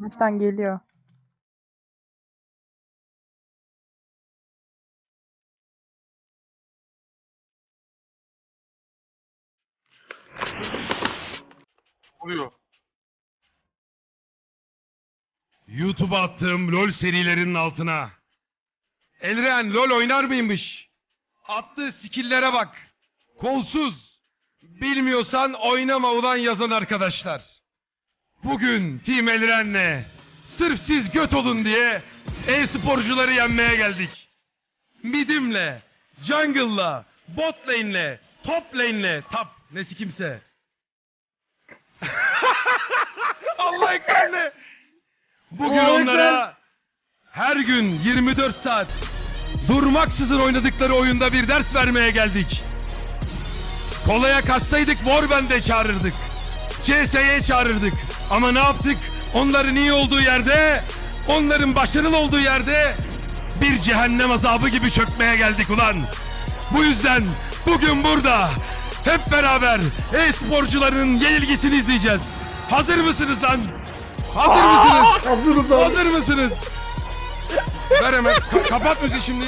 Maçtan geliyor. Oluyor. YouTube'a attığım LoL serilerinin altına. Elren LoL oynar mıymış? Attığı skill'lere bak. Kolsuz. Bilmiyorsan oynama ulan yazan arkadaşlar. Bugün Team Elren'le sırf siz göt olun diye e-sporcuları yenmeye geldik. Midimle, jungle'la, bot lane'le, top lane'le, top nesi kimse. Allah ekberle. Bugün Allah onlara her gün 24 saat durmaksızın oynadıkları oyunda bir ders vermeye geldik. Kolaya kaçsaydık Warband'e çağırırdık. CS'ye çağırırdık. Ama ne yaptık? Onların iyi olduğu yerde, onların başarılı olduğu yerde bir cehennem azabı gibi çökmeye geldik ulan. Bu yüzden bugün burada hep beraber e-sporcuların yenilgisini izleyeceğiz. Hazır mısınız lan? Hazır mısınız? Hazırız abi. Hazır mısınız? Ver hemen. Ka- kapat müziği şimdi.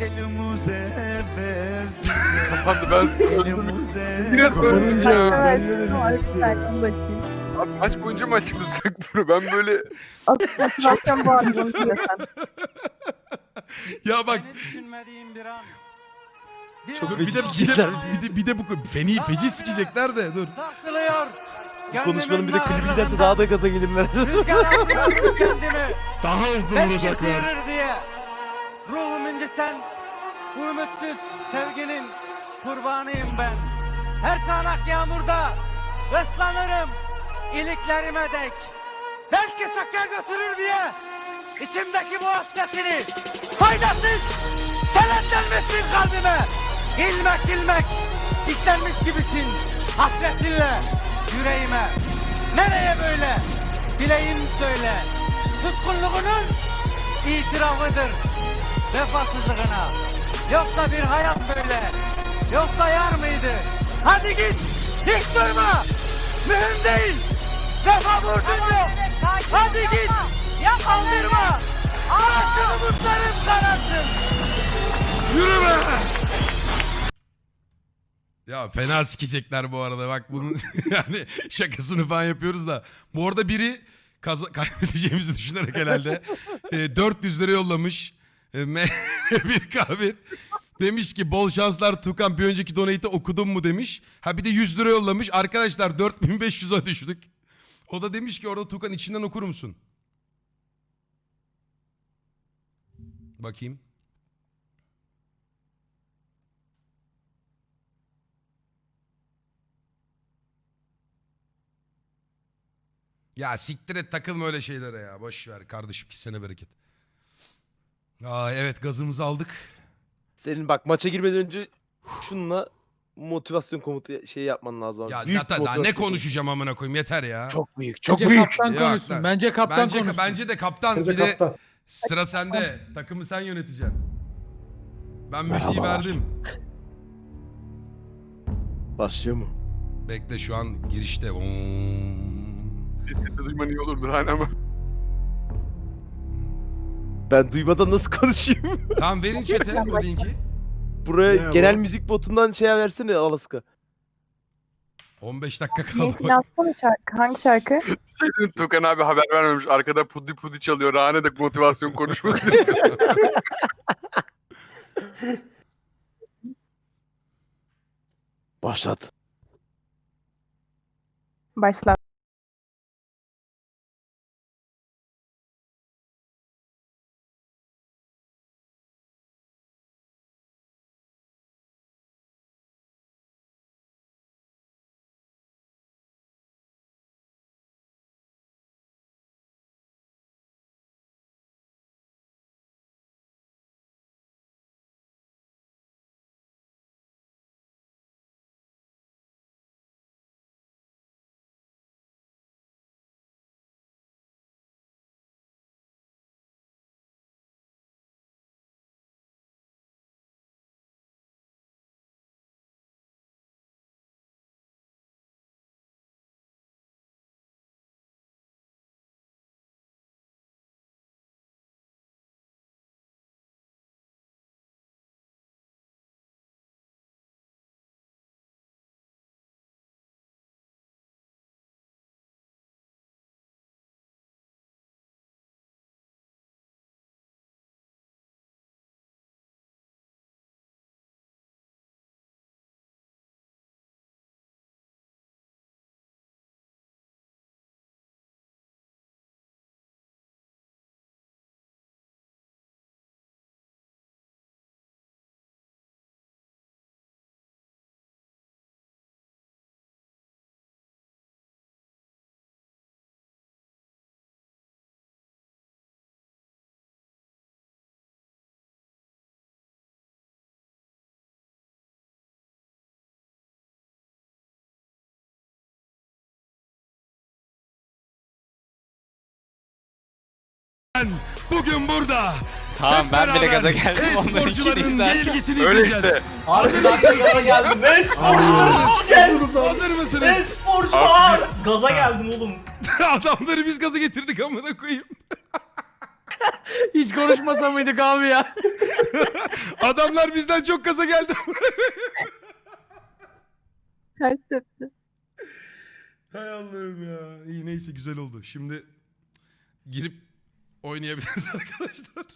Elimize verdi. Kapandı ben. Elimize Biraz Kapanınca Evet, onu da açayım. Abi maç boyunca mı açık tutsak bunu? Ben böyle bu arada onu söylesen. Ya bak düşünmediğim bir an. Çok an bir de, bir de, bir de, bir de bu feni feci sikecekler de dur. sarsılıyor. konuşmanın bir de klibi giderse daha da gaza gelirler. Daha hızlı sıyırır diye. Ruhum inciten bu ümitsiz sevginin kurbanıyım ben. Her sağanak yağmurda ıslanırım iliklerime dek. Belki söker götürür diye içimdeki bu hasretini faydasız kenetlenmişsin kalbime. İlmek ilmek işlenmiş gibisin hasretinle yüreğime. Nereye böyle? Bileyim söyle. Tutkunluğunun itirafıdır vefasızlığına. Yoksa bir hayat böyle. Yoksa yar mıydı? Hadi git. Hiç durma. Mühim değil. Vefa borcum yok. Hadi git. Aldırma. Ağaçını umutlarım kanatsın. Yürü be! Ya fena sikecekler bu arada bak bunun yani şakasını falan yapıyoruz da. Bu arada biri kaza- kaybedeceğimizi düşünerek herhalde e, 400 lira yollamış. E, bir kabir. Demiş ki bol şanslar Tukan bir önceki donate'i okudun mu demiş. Ha bir de 100 lira yollamış. Arkadaşlar 4500'e düştük. O da demiş ki orada Tukan içinden okur musun? Bakayım. Ya siktir et takılma öyle şeylere ya. Boş ver kardeşim ki sene bereket. Aa evet gazımızı aldık. Senin bak maça girmeden önce şununla motivasyon komutu şey yapman lazım abi. Ya Büyük daha, daha ne motivasyon. konuşacağım amına koyayım yeter ya. Çok büyük, çok Bence büyük. kaptan Yok konuşsun. lan. Bence kaptan bence, konuşsun. bence de kaptan. Bence bir de kaptan. sıra sende. Takımı sen yöneteceksin. Ben müziği verdim. Başlıyor mu? Bekle şu an girişte. Oom. sesini duyman iyi olurdu hani ama. Ben duymadan nasıl konuşayım? Tamam verin chat'e o linki. Buraya Ne genel bu? müzik botundan şey versene Alaska. 15 dakika kaldı. Neyse yazsana şarkı. Hangi şarkı? Şey dedim, Tukan abi haber vermemiş. Arkada pudi pudi çalıyor. Rane de motivasyon konuşması. Başlat. Başla. Bugün burada. Tamam Hep ben bile beraber gaza geldim. Onların E-sporcuların ikini ne izler. ilgisini Öyle izleyeceğiz. işte. Harbi ben de gaza geldim. E-sporcuları sikeceğiz. Hazır mısınız? E-sporcular. Gaza geldim oğlum. Adamları biz gaza getirdik amına koyayım. Hiç konuşmasa mıydık abi ya? Adamlar bizden çok gaza geldi. Ters tepti. Hay Allah'ım ya. İyi neyse güzel oldu. Şimdi girip oynayabiliriz arkadaşlar.